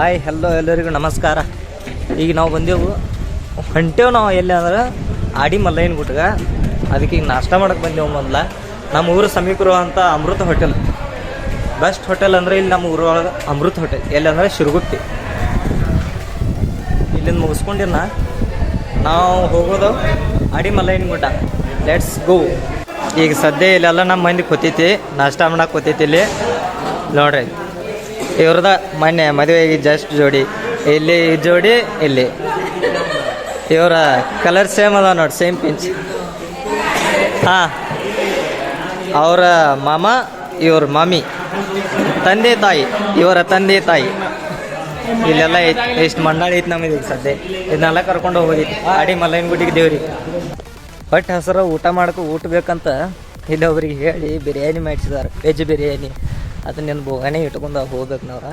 Hi hello ಎಲ್ಲರಿಗೂ ನಮಸ್ಕಾರ. ಈಗ ನಾವು ಬಂದೆವು. ಹೊಂಟೇವು ನಾವು ಎಲ್ಲಿ ಅಂದ್ರೆ ಆಡಿ ಮಲ್ಲಯ್ಯನ ಗುಟ್ಟಗ ಅದಕ್ಕೆ ಈಗ ನಾಷ್ಟ ಮಾಡಕ್ಕೆ ಬಂದೆವು ಮೊದಲ. ನಮ್ಮ ಊರು ಸಮೀಪ ಇರುವಂಥ ಅಮೃತ ಹೋಟೆಲ್ ಬೆಸ್ಟ್ ಹೋಟೆಲ್ ಅಂದರೆ ಇಲ್ಲಿ ನಮ್ಮ ಊರೊಳಗೆ ಅಮೃತ ಹೋಟೆಲ್ ಎಲ್ಲಿ ಅಂದರೆ ಶಿರಗುತ್ತಿ ಇಲ್ಲಿಂದ ಮುಗಿಸ್ಕೊಂಡಿನ ನಾವು ಹೋಗೋದು ಆಡಿ ಮಲ್ಲಯ್ಯನ ಗುಡ್ಡ. ಲೆಟ್ಸ್ ಗೋ ಈಗ ಸದ್ಯ ಇಲ್ಲೆಲ್ಲ ನಮ್ಮ ಮಂದಿ ಕೂತೈತಿ ನಾಷ್ಟ ಮಾಡಕ್ಕೆ ಕೂತೈತಿ ಇಲ್ಲಿ. ನೋಡ್ರಿ. ಇವ್ರದ ಮೊನ್ನೆ ಮದುವೆಗೆ ಜಸ್ಟ್ ಜೋಡಿ. ಇಲ್ಲಿ ಜೋಡಿ, ಇಲ್ಲಿ. ಇವರ ಕಲರ್ ಸೇಮ್ ಅದ ನೋಡಿ ಸೇಮ್ ಪಿಂಚ್ ಹಾಂ. ಅವರ ಮಾಮ, ಇವ್ರ ಮಾಮಿ ತಂದೆ ತಾಯಿ, ಇವರ ತಂದೆ ತಾಯಿ. ಇಲ್ಲೆಲ್ಲ ಎಷ್ಟು ಮಂಡಾಳಿ ಐತೆ ನಮಗೆ ಈಗ ಸದ್ಯ. ಇದನ್ನೆಲ್ಲ ಕರ್ಕೊಂಡು ಹೋಗೋದಿತ್ತು. ಆಡಿ ಮಲ್ಲಯ್ಯನ ಗುಡಿಗೆ ದೇವ್ರಿಗೆ. ಬಟ್ ಹೆಸರು ಊಟ ಮಾಡ್ಕೊ ಊಟ ಬೇಕಂತ ಇಲ್ಲಿ ಒಬ್ರಿಗೆ ಹೇಳಿ ಬಿರಿಯಾನಿ ಮಾಡಿಸಿದಾರೆ. ವೆಜ್ ಬಿರಿಯಾನಿ. ಅದನ್ನ ನಿನ್ನ ಬೋಗಾನೆ ಇಟ್ಕೊಂಡು ಹೋಗ್ಬೇಕು ನಾವ್ರ.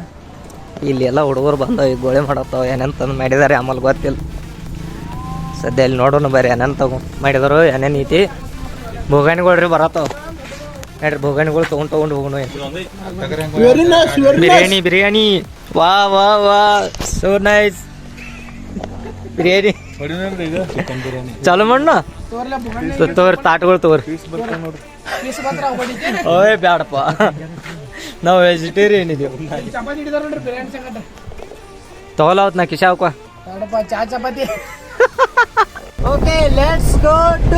ಇಲ್ಲಿ ಎಲ್ಲ ಹುಡುಗರು ಬಂದವು ಈಗ ಗೋಳೆ ಮಾಡತ್ತಾವ ಏನೇನು ಮಾಡಿದಾರೆ ಆಮೇಲೆ ಗೊತ್ತಿಲ್ಲ. ಸದ್ಯ ಇಲ್ಲಿ ನೋಡೋಣ ಬರ್ರಿ ಏನೇನು ತಗೊ ಮಾಡಿದರು ಏನೇನು ಐತಿ. ಬೋಗಾಣಿಗಳ್ರಿ ಬರತ್ತಾವ. ನೋಡ್ರಿ ಬೋಗಾಣಿಗಳು ತೊಗೊಂಡು ತೊಗೊಂಡು ಹೋಗೋಣ ಬಿರಿಯಾನಿ ಬಿರಿಯಾನಿ. ವಾ ವಾ ವಾ. So nice biryani. ಚಾಲು ಮಾಡೋಣ ತೋರಿ ತಾಟಗಳು ತೋರಿ. ಓಯ್ ಬ್ಯಾಡಪ್ಪ. ನಾವು ವೆಜಿಟೇರಿಯನ್ ಇದೀವಿ. ತಗೊಲಾವತ್ ನಾ ಕಿಶಾವ್ಕ ಚಾ chapati. Okay let's go to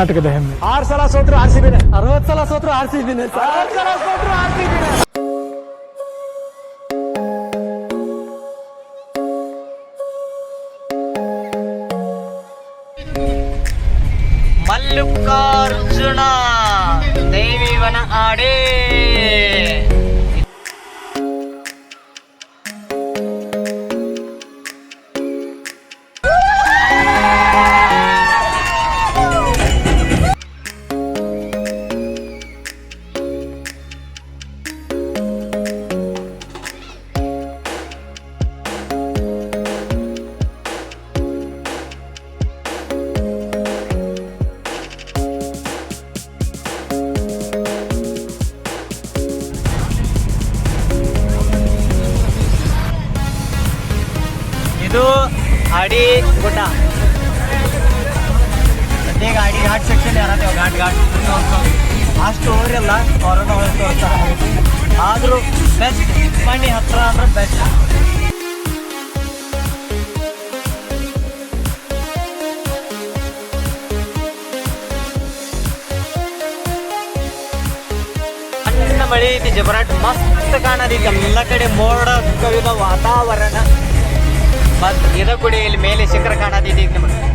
ಕರ್ನಾಟಕದ ಹೆಮ್ಮೆ. ಆರ್ ಸಲ ಸೋತ್ರು ಆರ್ ಸಿ ಬಿನೇ ಅರವತ್ ಸಲ ಸೋತ್ರು ಆರ್ ಸಿ ಬಿನೇ ಸಲ ಸೋತ್ರು ಆರ್ ಸಿ ಬಿನೇ ಮಲ್ಲಿಕಾರ್ಜುನ ದೇವಿವನ ಆಡೇ. ಮಣ್ಣಿ ಹತ್ರ ಅಂದ್ರೆ ಬೆಸ್ಟ್ ಮಳೆ ಐತಿ ಜಬರಾಟ್ ಮಸ್ತ್ ಕಾಣದೈತಿ ಎಲ್ಲ ಕಡೆ ಮೋಡ ಕವಿದ ವಾತಾವರಣ. ಮತ್ ಇದ ಕೂಡ ಇಲ್ಲಿ ಮೇಲೆ ಶಿಖರ ಕಾಣತೈತಿ ಈಗ ನಮಗೆ.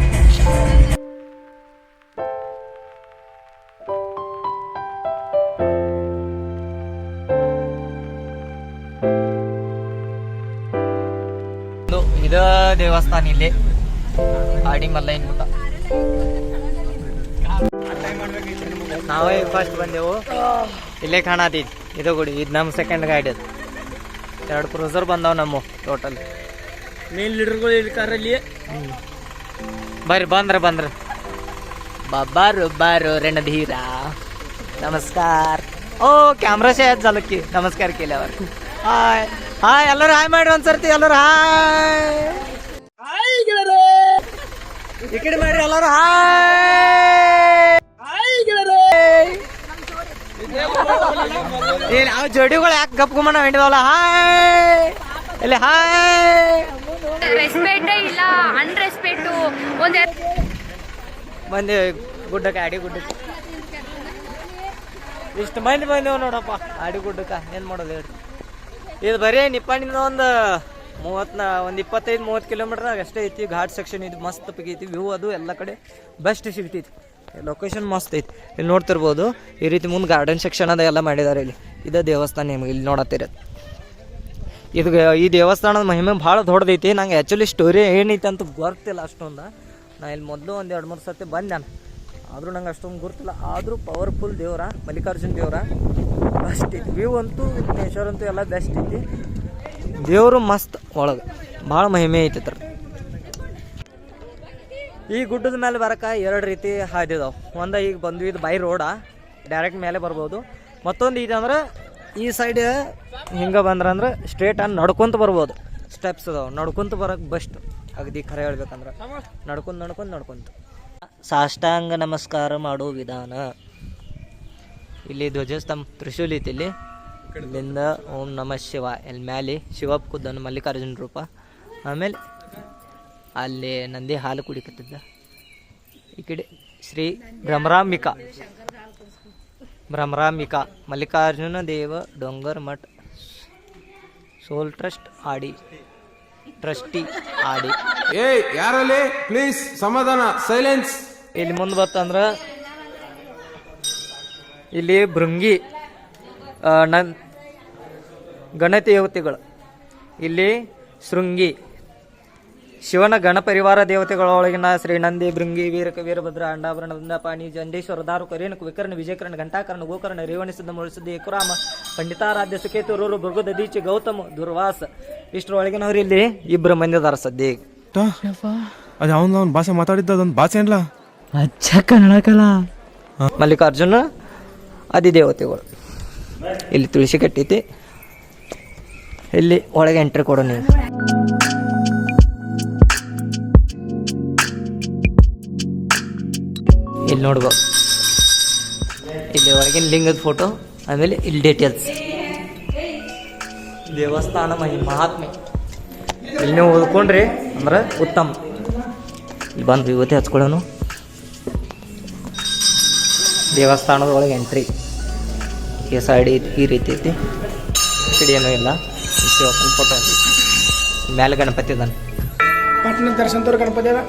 ದೇವಸ್ಥಾನ ಇಲ್ಲಿ. ಆಡಿ ಮಲ್ಲ ನಾವೇ ಫಸ್ಟ್ ಬಂದೆವು. ಇಲ್ಲೇ ಕಾಣತೀವಿ ಇದು ಗುಡಿ. ಇದು ನಮ್ಮ ಸೆಕೆಂಡ್ ಗಾಡಿ ಅದು. ಎರಡು ಕ್ರೂಸರ್ ಬಂದಾವ ನಮ್ಮ ಟೋಟಲ್ ಮೇನ್ ಲೀಡರ್ಗಳು ಇರ್ಕಾರಲ್ಲಿ ಬರ್ರಿ ಬಂದ್ರ ಬಂದ್ರ. ಬಾಬಾರು ಬಾರು ರೆಣ ಧೀರ. ನಮಸ್ಕಾರ. ಓ ಕ್ಯಾಮ್ರಾ ಶೇ ಜಲಕ್ಕಿ. ನಮಸ್ಕಾರ ಕೇಳಿ ಅವ್ರು. ಹಾಯ್ ಹಾಯ್ ಎಲ್ಲರೂ ಹಾಯ್ ಮಾಡಿ ಒಂದ್ಸರ್ತಿ ಎಲ್ಲರೂ ಹಾಯ್ ಈ ಕಡೆ ಮಾಡ್ರಿ ಎಲ್ಲರೂ. ಹಾಯ್. ಆ ಜೋಡಿಗಳು ಯಾಕೆ ಗಪ್ಕೊಂಬಣ ಹಿಡಿದವಲ್ಲ ಹಾಯ್. ಇಲ್ಲಿ ಹಾಯ್. ರೆಸ್ಪೆಕ್ಟ್ ಇಲ್ಲ ಅನ್ರೆಸ್ಪೆಕ್ಟ್ ಒಂದ್ ಬಂದೆ ಗುಡ್ಡಕ್ಕೆ ಅಡಿ ಗುಡ್ಡಕ್ಕೆ. ಇಷ್ಟು ಮಂದಿ ಬಂದೇವು ನೋಡಪ್ಪ ಅಡಿ ಗುಡ್ಡಕ್ಕೆ. ಏನು ಮಾಡೋದು ಹೇಳಿ. ಇದು ಬರೀ ನಿಪ್ಪಣ್ಣಿನ ಒಂದು ಮೂವತ್ನ ಒಂದು ಇಪ್ಪತ್ತೈದು, ಮೂವತ್ತು ಕಿಲೋಮೀಟ್ರ್ ಅಷ್ಟೇ ಐತಿ. ಘಾಟ್ ಸೆಕ್ಷನ್ ಇದು ಮಸ್ತ್ ಐತಿ. ವ್ಯೂ ಅದು ಎಲ್ಲ ಕಡೆ ಬೆಸ್ಟ್ ಸಿಗ್ತೈತಿ ಲೊಕೇಶನ್ ಮಸ್ತ್ ಐತಿ. ಇಲ್ಲಿ ನೋಡ್ತಿರ್ಬೋದು, ಈ ರೀತಿ ಮುಂದೆ ಗಾರ್ಡನ್ ಸೆಕ್ಷನ್ ಅದ ಎಲ್ಲ ಮಾಡಿದ್ದಾರೆ ಇಲ್ಲಿ. ಇದೇ ದೇವಸ್ಥಾನ ನಿಮಗೆ ಇಲ್ಲಿ ನೋಡತ್ತೀರ ಇದು ಈ ದೇವಸ್ಥಾನದ ಮಹಿಮೆ ಭಾಳ ದೊಡ್ಡದೈತಿ. ನಂಗೆ ಆ್ಯಕ್ಚುಲಿ ಸ್ಟೋರಿ ಏನೈತೆ ಅಂತ ಗೊತ್ತಿಲ್ಲ ಅಷ್ಟೊಂದು. ನಾ ಇಲ್ಲಿ ಮೊದಲು ಒಂದು ಎರಡು, ಮೂರು ಸರ್ತಿ ಬಂದೆ ನಾನು. ಆದರೂ ನಂಗೆ ಅಷ್ಟೊಂದು ಗೊತ್ತಿಲ್ಲ. ಆದರೂ ಪವರ್ಫುಲ್ ದೇವರ, ಮಲ್ಲಿಕಾರ್ಜುನ ದೇವರ. ಬೆಸ್ಟ್ ಐತಿ. ವ್ಯೂ ಅಂತೂ ನೇಚರ್ ಅಂತೂ ಎಲ್ಲ ಬೆಸ್ಟ್ ಐತಿ. ದೇವರು ಮಸ್ತ್ ಒಳಗೆ. ಭಾಳ ಮಹಿಮೆ ಐತಿ ಅದ್ರ ಈ ಗುಡ್ಡದ ಮೇಲೆ ಬರಕ ಎರಡು ರೀತಿ ಹಾದಿ ಇದಾವೆ ಒಂದು ಈಗ ಬಂದ್ವಿ, ಇದು ಬೈ ರೋಡ. ಡೈರೆಕ್ಟ್ ಮೇಲೆ ಬರ್ಬೋದು. ಮತ್ತೊಂದು ಇದಂದ್ರೆ ಈ ಸೈಡ್ ಹಿಂಗೆ ಬಂದ್ರೆ ಅಂದ್ರೆ ಸ್ಟ್ರೇಟ್ ಆಗಿ ನಡ್ಕೊಂತ ಬರ್ಬೋದು. ಸ್ಟೆಪ್ಸ್ ಅದಾವೆ. ನಡ್ಕೊಂತ ಬರೋಕೆ ಬೆಸ್ಟ್ ಅಗದಿ ಖರೆ ಹೇಳ್ಬೇಕಂದ್ರೆ. ನಡ್ಕೊಂತ ನಡ್ಕೊಂತ ನಡ್ಕೊಂತ. ಸಾಷ್ಟಾಂಗ ನಮಸ್ಕಾರ ಮಾಡೋ ವಿಧಾನ. ಇಲ್ಲಿ ಧ್ವಜಸ್ತಂಭ ತ್ರಿಶೂಲ್ ಇಲ್ಲಿ. ಇಲ್ಲಿಂದ ಓಂ ನಮಃ ಶಿವ ಇಲ್ಲಿ ಮ್ಯಾಲೆ ಶಿವಪ್ಪ ಕುದ್ದನು ಮಲ್ಲಿಕಾರ್ಜುನ ರೂಪ. ಆಮೇಲೆ ಅಲ್ಲಿ ನಂದಿ ಹಾಲು ಕುಡಿಕತ್ತಿದ್ದ. ಈ ಕಡೆ ಶ್ರೀ ಭ್ರಮರಾಂಬಿಕಾ. ಭ್ರಮರಾಂಬಿಕಾ ಮಲ್ಲಿಕಾರ್ಜುನ ದೇವ ಡೊಂಗರ್ ಮಠ ಸೋಲ್ ಟ್ರಸ್ಟ್ ಆಡಿ ಟ್ರಸ್ಟಿ ಆಡಿ. ಏ ಯಾರಲ್ಲಿ? ಪ್ಲೀಸ್ ಸಮಾಧಾನ ಸೈಲೆನ್ಸ್. ಇಲ್ಲಿ ಮುಂದೆ ಬರ್ತಂದ್ರೆ ಇಲ್ಲಿ ಭೃಂಗಿ ನನ್ ಗಣತಿ ದೇವತೆಗಳು. ಇಲ್ಲಿ ಶೃಂಗಿ ಶಿವನ ಗಣಪರಿವಾರ ದೇವತೆಗಳೊಳಗಿನ ಶ್ರೀ ನಂದಿ ಭೃಂಗಿ ವೀರಕ ವೀರಭದ್ರ ಅಂಡಾಭರಣ ವೃಂದಪಾಣಿ ಜಂಡೇಶ್ವರ ದಾರು ಕರೇನು ವಿಕರ್ಣ ವಿಜಯಕರಣ ಘಂಟಾಕರಣ ಗೋಕರ್ಣ ರೇವಣಿಸಿದ್ದ ಮುಳಿಸಿದ್ದ ಏಕುರಾಮ ಪಂಡಿತಾರಾಧ್ಯ ಸುಕೇತು ರೂರು ಭೃಗು ದದೀಚಿ ಗೌತಮ ದುರ್ವಾಸ ಇಷ್ಟರೊಳಗಿನವ್ರು ಇಲ್ಲಿ ಇಬ್ಬರು ಮಂದಿ ಅದಾರ ಸದ್ಯ. ಅದು ಅವನು ಅವ್ನ ಭಾಷೆ ಮಾತಾಡಿದ್ದ ಅದೊಂದು ಭಾಷೆ ಅಲ್ಲ ಅಚ್ಚ ಕನ್ನಡಕಲ್ಲ ಮಲ್ಲಿಕಾರ್ಜುನ ಅಧಿದೇವತೆಗಳು ಇಲ್ಲಿ ತುಳಸಿ ಕಟ್ಟೈತಿ. ಇಲ್ಲಿ ಒಳಗೆ ಎಂಟ್ರಿ ಕೊಡು ನೀವು. ಇಲ್ಲಿ ನೋಡ್ಬೋದು ಇಲ್ಲಿ ಒಳಗಿನ ಲಿಂಗದ ಫೋಟೋ ಆಮೇಲೆ ಇಲ್ಲಿ ಡೀಟೇಲ್ಸ್ ದೇವಸ್ಥಾನ ಮಹಿ ಮಹಾತ್ಮೆ ಇಲ್ಲಿ ನೀವು ಓದ್ಕೊಂಡ್ರಿ ಅಂದ್ರೆ ಉತ್ತಮ. ಇಲ್ಲಿ ಬಂದು ವಿಭೂತಿ ಹಚ್ಕೊಳ್ಳೋನು. ದೇವಸ್ಥಾನದ ಒಳಗೆ ಎಂಟ್ರಿ ಈ ಸೈಡ್ ಈ ರೀತಿ ಐತಿ. ಏನೂ ಕಡೆ ಇಲ್ಲ ಶಿವಪ್ಪನ ಫೋಟೋ ಮೇಲೆ ಗಣಪತಿ ಅದಾನ. ಪಟ್ಟಣ ದರ್ಶನ ಗಣಪತಿ ಅದ?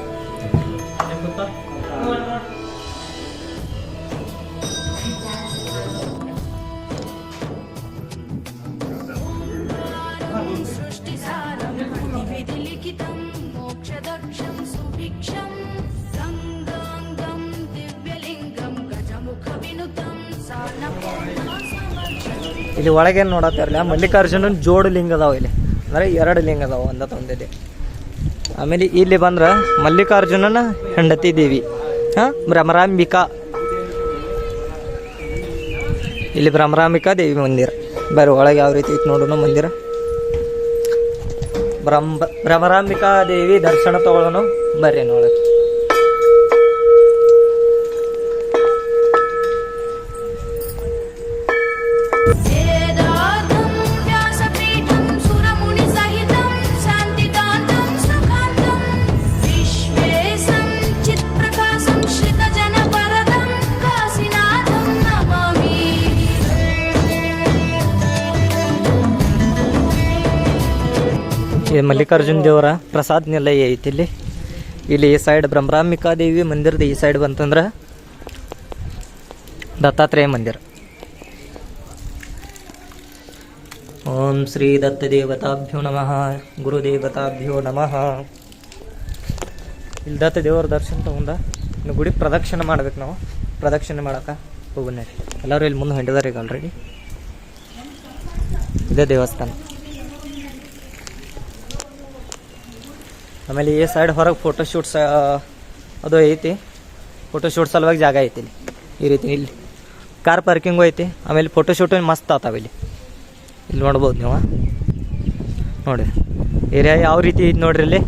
ಇಲ್ಲಿ ಒಳಗೆ ನೋಡತ್ತಾರಲ್ಲ ಮಲ್ಲಿಕಾರ್ಜುನನ ಜೋಡು ಲಿಂಗ ಅದಾವ ಇಲ್ಲಿ. ಅಂದರೆ ಎರಡು ಲಿಂಗ ಅದಾವ ಒಂದ ತಂದಿದೆ. ಆಮೇಲೆ ಇಲ್ಲಿ ಬಂದ್ರೆ ಮಲ್ಲಿಕಾರ್ಜುನನ ಹೆಂಡತಿ ದೇವಿ. ಹಾಂ, ಭ್ರಮರಾಂಬಿಕಾ. ಇಲ್ಲಿ ಭ್ರಮರಾಂಬಿಕಾ ದೇವಿ ಮಂದಿರ. ಬರ್ರಿ ಒಳಗೆ ಯಾವ ರೀತಿ ಐತಿ ನೋಡೋಣ ಮಂದಿರ. ಭ್ರಮ, ಭ್ರಮರಾಂಬಿಕಾ ದೇವಿ ದರ್ಶನ ತಗೊಳ್ಳೋಣ ಬರ್ರಿ ಒಳಗೆ ಮಲ್ಲಿಕಾರ್ಜುನ ದೇವರ ಪ್ರಸಾದ ನಿಲಯ ಐತಿ ಇಲ್ಲಿ. ಇಲ್ಲಿ ಈ ಸೈಡ್ ಬ್ರಹ್ಮರಾಂಬಿಕಾ ದೇವಿ ಮಂದಿರದ ಈ ಸೈಡ್ ಬಂತಂದ್ರೆ ದತ್ತಾತ್ರೇಯ ಮಂದಿರ. ಓಂ ಶ್ರೀ ದತ್ತ ದೇವತಾಭ್ಯೋ ನಮಃ, ಗುರುದೇವತಾಭ್ಯೋ ನಮಃ. ಇಲ್ಲಿ ದತ್ತ ದೇವರ ದರ್ಶನ ತಗೊಂಡ ಇನ್ನು ಗುಡಿ ಪ್ರದಕ್ಷಿಣೆ ಮಾಡ್ಬೇಕು ನಾವು. ಪ್ರದಕ್ಷಿಣೆ ಮಾಡಕ್ಕೆ ಹೋಗೋಣ ಎಲ್ಲರೂ ಇಲ್ಲಿ ಮುಂದೆ ಹೊಂಟಿದಾರೆ ಈಗ ಆಲ್ರೆಡಿ ಇದೇ ದೇವಸ್ಥಾನ. ಆಮೇಲೆ ಈ ಸೈಡ್ ಹೊರಗೆ ಫೋಟೋಶೂಟ್ಸ್ ಅದು ಐತಿ. ಫೋಟೋ ಶೂಟ್ ಸಲುವಾಗಿ ಜಾಗ ಐತಿ ಇಲ್ಲಿ. ಈ ರೀತಿ ಇಲ್ಲಿ ಕಾರ್ ಪಾರ್ಕಿಂಗು ಐತಿ. ಆಮೇಲೆ ಫೋಟೋ ಶೂಟ್ ಮಸ್ತ್ ಆತಾವ ಇಲ್ಲಿ ಇಲ್ಲಿ ನೋಡ್ಬೋದು ನೀವು. ನೋಡಿ ಏರಿಯಾ ಯಾವ ರೀತಿ ಐತಿ ನೋಡ್ರಿ ಇಲ್ಲಿ.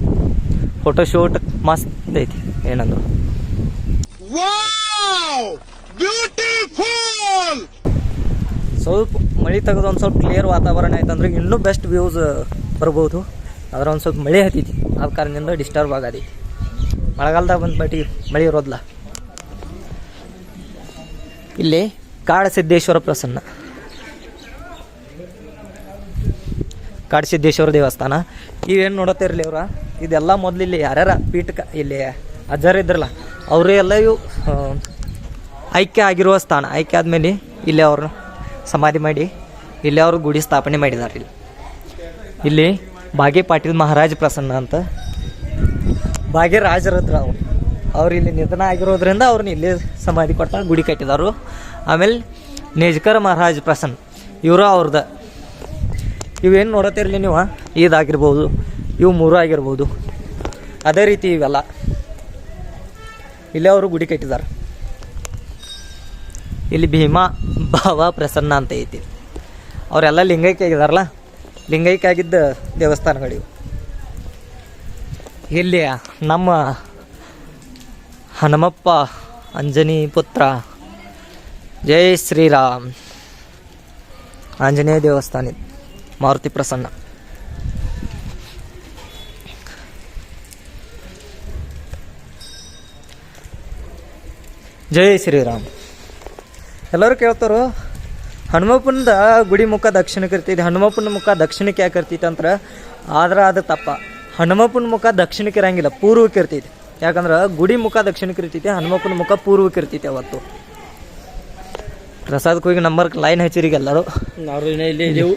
ಫೋಟೋ ಶೂಟ್ ಮಸ್ತ್ ಐತಿ. ಏನಂದ್ರು. ಸ್ವಲ್ಪ ಮಳೆ ತೆಗೆದು ಒಂದು ಸ್ವಲ್ಪ ಕ್ಲಿಯರ್ ವಾತಾವರಣ ಆಯ್ತಂದ್ರೆ ಇನ್ನೂ ಬೆಸ್ಟ್ ವ್ಯೂಸ್ ಬರ್ಬೋದು. ಅದ್ರ ಒಂದು ಸ್ವಲ್ಪ ಮಳೆ ಹತ್ತೈತಿ ಆದ ಕಾರಣದಿಂದ ಡಿಸ್ಟರ್ಬ್ ಆಗದೈತಿ ಮಳೆಗಾಲದಾಗ ಬಂದು ಬಟ್ಟಿ ಮಳೆ ಇರೋದಿಲ್ಲ ಇಲ್ಲಿ ಕಾಡ ಸಿದ್ದೇಶ್ವರ ಪ್ರಸನ್ನ. ಕಾಡ ಸಿದ್ದೇಶ್ವರ ದೇವಸ್ಥಾನ. ಇವೇನು ನೋಡತ್ತಿರಲಿ ಅವ್ರ? ಇದೆಲ್ಲ ಮೊದಲು ಇಲ್ಲಿ ಯಾರ್ಯಾರ ಪೀಠಕ ಇಲ್ಲಿ ಅಜ್ಜರ ಇದ್ರಲ್ಲ, ಅವರೇ ಎಲ್ಲ ಇವು ಐಕ್ಯ ಆಗಿರುವ ಸ್ಥಾನ. ಐಕ್ಯ ಆದಮೇಲೆ ಇಲ್ಲಿ ಅವ್ರನ್ನ ಸಮಾಧಿ ಮಾಡಿ, ಇಲ್ಲಿ ಅವರು ಗುಡಿ ಸ್ಥಾಪನೆ ಮಾಡಿದ್ದಾರೆ ಇಲ್ಲಿ. ಇಲ್ಲಿ ಬಾಗೆ ಪಾಟೀಲ್ ಮಹಾರಾಜ್ ಪ್ರಸನ್ನ ಅಂತ. ಬಾಗೆ ರಾಜರತ್ರ ಅವ್ರು. ಅವ್ರು ಇಲ್ಲಿ ನಿಧನ ಆಗಿರೋದ್ರಿಂದ ಅವ್ರನ್ನ ಇಲ್ಲಿ ಸಮಾಧಿ ಕೊಟ್ಟ ಗುಡಿ ಕಟ್ಟಿದಾರು ಆಮೇಲೆ ನೇಜ್ಕರ್ ಮಹಾರಾಜ್ ಪ್ರಸನ್ನ ಇವರು ಅವ್ರದ. ಇವೇನು ನೋಡತ್ತಿರಲಿ ನೀವು, ಇದಾಗಿರ್ಬೋದು, ಇವು ಮೂರು ಆಗಿರ್ಬೋದು. ಅದೇ ರೀತಿ ಇವೆಲ್ಲ. ಇಲ್ಲೇ ಅವರು ಗುಡಿ ಕಟ್ಟಿದ್ದಾರೆ ಇಲ್ಲಿ ಭೀಮಾ, ಭಾವ, ಪ್ರಸನ್ನ ಅಂತ ಐತಿ. ಅವರೆಲ್ಲ ಲಿಂಗೈಕ್ಯ ಆಗಿದಾರಲ್ಲ ಲಿಂಗೈಕ್ಯ ಆಗಿದ್ದ ದೇವಸ್ಥಾನಗಳಿವು. ಇಲ್ಲಿ ನಮ್ಮ ಹನುಮಪ್ಪ ಅಂಜನಿ ಪುತ್ರ ಜೈ ಶ್ರೀರಾಮ್. ಆಂಜನೇಯ ದೇವಸ್ಥಾನ ಇದು. ಮಾರುತಿ ಪ್ರಸನ್ನ. ಜೈ ಶ್ರೀರಾಮ್. ಎಲ್ಲರೂ ಕೇಳ್ತಾರೋ? ಹನುಮಪ್ಪನ ಗುಡಿ ಮುಖ ದಕ್ಷಿಣಕ್ಕೆ ಇರ್ತೈತಿ. ಹನುಮಪ್ಪನ ಮುಖ ದಕ್ಷಿಣಕ್ಕೆ ಯಾಕೆ ಇರ್ತೈತಿ ಅಂದ್ರೆ ಆದ್ರೆ ಅದು ತಪ್ಪ. ಹನುಮಪ್ಪನ ಮುಖ ದಕ್ಷಿಣಕ್ಕೆ ಇರಂಗಿಲ್ಲ ಪೂರ್ವಕ್ಕೆ ಇರ್ತೈತಿ. ಯಾಕಂದ್ರೆ ಗುಡಿ ಮುಖ ದಕ್ಷಿಣಕ್ಕೆ ಇರ್ತೈತಿ ಹನುಮಪ್ಪನ ಮುಖ ಪೂರ್ವಕ್ಕೆ ಇರ್ತೈತಿ ಅವತ್ತು. ಪ್ರಸಾದಕ್ಕೆ ಹೋಗಿ ನಂಬರ್ ಲೈನ್ ಹಚ್ಚಿರಿಗೆ ಎಲ್ಲರೂ. ನಾವು ಇಲ್ಲಿ ಇದೆವು.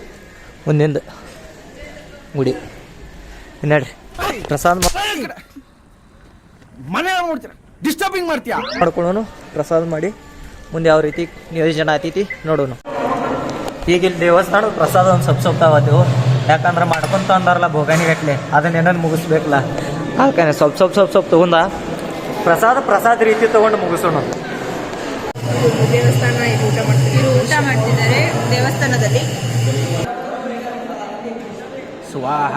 ಮುಂದಿಂದ ಗುಡಿ. ನಡ್ರಿ. ಪ್ರಸಾದ ಮನೆ ನೋಡ್ತೀರ? ಡಿಸ್ಟರ್ಬಿಂಗ್ ಮಾಡ್ತೀಯಾ? ಮಾಡ್ಕೊಳ್ಳೋನು ಪ್ರಸಾದ ಮಾಡಿ. ಮುಂದೆ ಯಾವ ರೀತಿ ನಿಯೋಜನೆ ಆತೈತಿ ನೋಡೋಣ ಈಗ ಇಲ್ಲಿ ದೇವಸ್ಥಾನದ ಪ್ರಸಾದ ಒಂದು ಸ್ವಲ್ಪ ಸ್ವಲ್ಪ ಅವತ್ತು ಯಾಕಂದ್ರೆ ಮಾಡ್ಕೊಂತ ಅಂದಾರಲ್ಲ ಭೋಗಾನಿ ಗಟ್ಲೆ. ಅದನ್ನ ಏನಾದ್ರು ಮುಗಿಸ್ಬೇಕಲ್ಲ. ಹಾಕಾನೆ ಸ್ವಲ್ಪ ಸ್ವಲ್ಪ ಸ್ವಲ್ಪ ಸ್ವಲ್ಪ ತೊಗೊಂಡ? ಪ್ರಸಾದ ಪ್ರಸಾದ ರೀತಿ ತೊಗೊಂಡು ಮುಗಿಸೋಣ. ದೇವಸ್ಥಾನ ಇದು ಊಟ ಮಾಡ್ತಿದ್ದಾರೆ. ಊಟ ಮಾಡ್ತಿದ್ದಾರೆ ದೇವಸ್ಥಾನದಲ್ಲಿ. ಸ್ವಾಹ.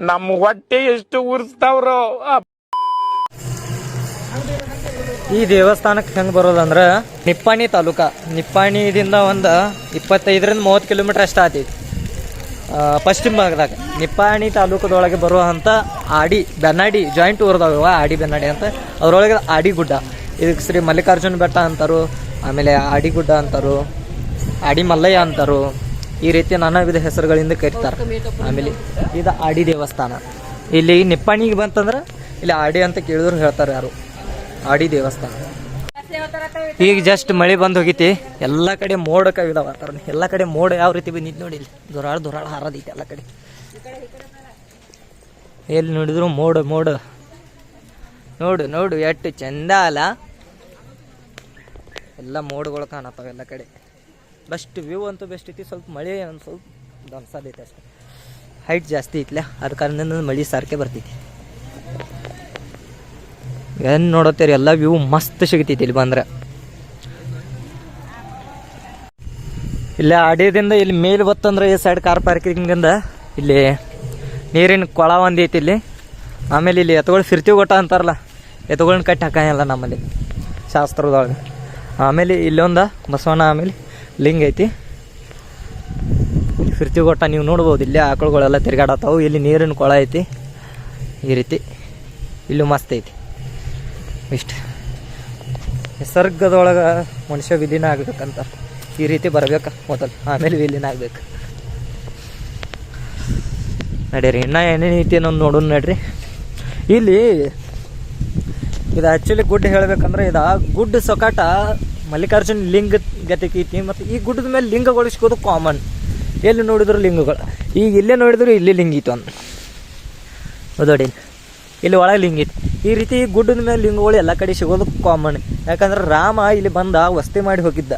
ನಮ್ಮ ಹೊಟ್ಟೆ ಎಷ್ಟು ಉರ್ಸ್ತಾವ್ರೋ. ಈ ದೇವಸ್ಥಾನಕ್ಕೆ ಹೆಂಗೆ ಬರೋದಂದ್ರೆ ನಿಪ್ಪಾಣಿ ತಾಲೂಕ. ನಿಪ್ಪಾಣಿದಿಂದ ಒಂದು ಇಪ್ಪತ್ತೈದರಿಂದ ಮೂವತ್ತು ಕಿಲೋಮೀಟ್ರ್ ಅಷ್ಟು ಆತೈತಿ. ಪಶ್ಚಿಮ ಭಾಗದಾಗ. ನಿಪ್ಪಾಣಿ ತಾಲೂಕದೊಳಗೆ ಬರುವಂಥ ಆಡಿ ಬೆನ್ನಾಡಿ ಜಾಯಿಂಟ್ ಊರದಾವ ಆಡಿ ಬೆನ್ನಾಡಿ ಅಂತ. ಅದರೊಳಗೆ ಆಡಿ ಗುಡ್ಡ. ಇದಕ್ಕೆ ಶ್ರೀ ಮಲ್ಲಿಕಾರ್ಜುನ ಬೆಟ್ಟ ಅಂತಾರು, ಆಮೇಲೆ ಆಡಿ ಗುಡ್ಡ ಅಂತಾರು, ಆಡಿ ಮಲ್ಲಯ್ಯ ಅಂತಾರು, ಈ ರೀತಿ ನಾನಾ ವಿಧ ಹೆಸರುಗಳಿಂದ ಕರೀತಾರೆ. ಆಮೇಲೆ ಇದು ಆಡಿ ದೇವಸ್ಥಾನ. ಇಲ್ಲಿ ನಿಪ್ಪಾಣಿಗೆ ಬಂತಂದ್ರೆ, ಇಲ್ಲಿ ಆಡಿ ಅಂತ ಕೇಳಿದ್ರು ಹೇಳ್ತಾರೆ ಯಾರು. ಆಡಿ ದೇವಸ್ಥಾನ. ಈಗ ಜಸ್ಟ್ ಮಳೆ ಬಂದು ಹೋಗಿತಿ. ಎಲ್ಲ ಕಡೆ ಮೋಡ ಕವಿದ ವಾತಾವರಣ. ಎಲ್ಲ ಕಡೆ ಮೋಡ ಯಾವ ರೀತಿ ಬಂದಿತ್ತು ನೋಡಿ ಇಲ್ಲಿ ದುರಾಳ ದುರಾಳ ಹಾರದೈತಿ ಎಲ್ಲ ಕಡೆ. ಎಲ್ಲಿ ನೋಡಿದ್ರು ಮೋಡ ಮೋಡ. ನೋಡು ನೋಡು ಎಷ್ಟು ಚಂದ ಅಲ್ಲ. ಎಲ್ಲ ಮೋಡಗಳು ಕಾಣತ್ತಾವ ಎಲ್ಲ ಕಡೆ. ಬೆಸ್ಟ್ ವ್ಯೂ ಅಂತೂ ಬೆಸ್ಟ್ ಐತಿ. ಸ್ವಲ್ಪ ಮಳೆ ಒಂದು ಸ್ವಲ್ಪ ದಮ್ಸಾದೈತೆ ಅಷ್ಟೆ. ಹೈಟ್ ಜಾಸ್ತಿ ಐತ್ಲ. ಅದ ಕಾರಣದಿಂದ ಮಳೆ ಸಾರ್ಕೆ ಬರ್ತೈತಿ. ಏನು ನೋಡತ್ತೀರಿ, ಎಲ್ಲ ವ್ಯೂ ಮಸ್ತ್ ಸಿಗ್ತೈತಿ ಇಲ್ಲಿ ಬಂದ್ರೆ. ಇಲ್ಲೇ ಅಡಿಯದಿಂದ ಇಲ್ಲಿ ಮೇಲೆ ಬತ್ತಂದ್ರೆ ಈ ಸೈಡ್ ಕಾರ್ ಪಾರ್ಕಿಂಗಿಂದ ಇಲ್ಲಿ ನೀರಿನ ಕೊಳ ಒಂದು ಇಲ್ಲಿ. ಆಮೇಲೆ ಇಲ್ಲಿ ಎತ್ತುಗಳು ಫಿರ್ತೀವಿ ಗೊಟ್ಟ ಅಂತಾರಲ್ಲ ಎತ್ತುಗಳನ್ನ ಕಟ್ಟಿ ಹಾಕಂಗಿಲ್ಲ ನಮ್ಮಲ್ಲಿ ಶಾಸ್ತ್ರದೊಳಗೆ. ಆಮೇಲೆ ಇಲ್ಲೊಂದು ಬಸವಣ್ಣ ಆಮೇಲೆ ಲಿಂಗ ಐತಿ. ಫಿರ್ತಿ ಗೊಟ್ಟ ನೀವು ನೋಡ್ಬೋದು, ಇಲ್ಲಿ ಆಕಳುಗಳೆಲ್ಲ ತಿರ್ಗಾಡತ್ತಾವು, ಇಲ್ಲಿ ನೀರಿನ ಕೊಳ ಐತಿ. ಈ ರೀತಿ. ಇಲ್ಲೂ ಮಸ್ತ್ ಐತಿ. ಇಷ್ಟು. ನಿಸರ್ಗದೊಳಗೆ ಮನುಷ್ಯ ವಿಲೀನ ಆಗ್ಬೇಕಂತ ಈ ರೀತಿ ಬರಬೇಕು ಮೊದಲು, ಆಮೇಲೆ ವಿಲೀನ ಆಗ್ಬೇಕು. ನಡೀರಿ, ಇನ್ನೂ ಏನೇನು ಐತಿ ಅನ್ನೋದು ನೋಡೋಣ ನಡ್ರಿ. ಇಲ್ಲಿ ಇದು ಆ್ಯಕ್ಚುಲಿ ಗುಡ್ ಹೇಳಬೇಕಂದ್ರೆ ಇದು ಗುಡ್ ಸೊಕಾಟ ಮಲ್ಲಿಕಾರ್ಜುನ ಲಿಂಗ ಗತಿಕೈತಿ ಮತ್ತು ಈ ಗುಡ್ಡದ ಮೇಲೆ ಲಿಂಗಗಳು ಸಿಗೋದು ಕಾಮನ್ ಎಲ್ಲಿ ನೋಡಿದ್ರು ಲಿಂಗಗಳು. ಈಗ ಇಲ್ಲೇ ನೋಡಿದ್ರು ಇಲ್ಲಿ ಲಿಂಗ ಇತ್ತು ಅಂತ ಹೌದೋಡಿ ಇಲ್ಲಿ ಒಳಗೆ ಲಿಂಗ ಇತ್ತು ಈ ರೀತಿ ಗುಡ್ಡದ ಮೇಲೆ ಲಿಂಗಗಳು ಎಲ್ಲ ಕಡೆ ಸಿಗೋದು ಕಾಮನ್ ಯಾಕಂದ್ರೆ ರಾಮ ಇಲ್ಲಿ ಬಂದ ವಸ್ತಿ ಮಾಡಿ ಹೋಗಿದ್ದ.